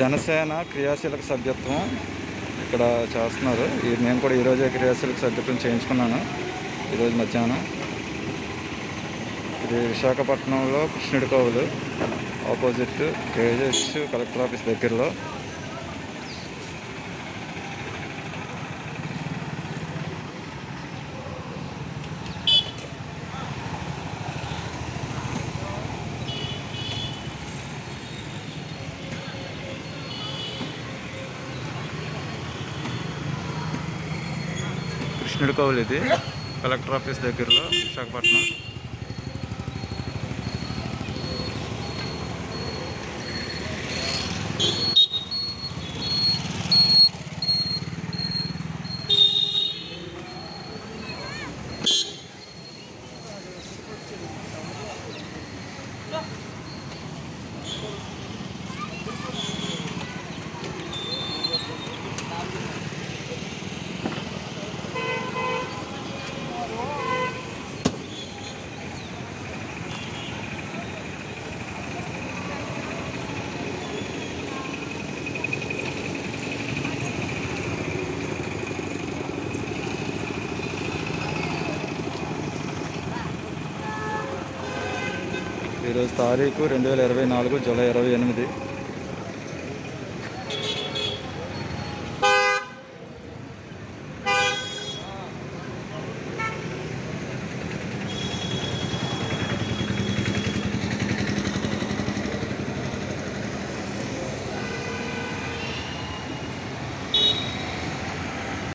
జనసేన క్రియాశీలక సభ్యత్వం ఇక్కడ చేస్తున్నారు. ఈ నేను కూడా ఈరోజే క్రియాశీలక సభ్యత్వం చేయించుకున్నాను. ఈరోజు మధ్యాహ్నం. ఇది విశాఖపట్నంలో కృష్ణుడి కోవులు. ఆపోజిట్ కేజెస్ కలెక్టర్ ఆఫీస్ దగ్గరలో. కృష్ణుడి కోవులు ఇది. కలెక్టర్ ఆఫీస్ దగ్గరలో విశాఖపట్నం. ఈరోజు తారీఖు రెండు వేల ఇరవై నాలుగు జూలై ఇరవై ఎనిమిది.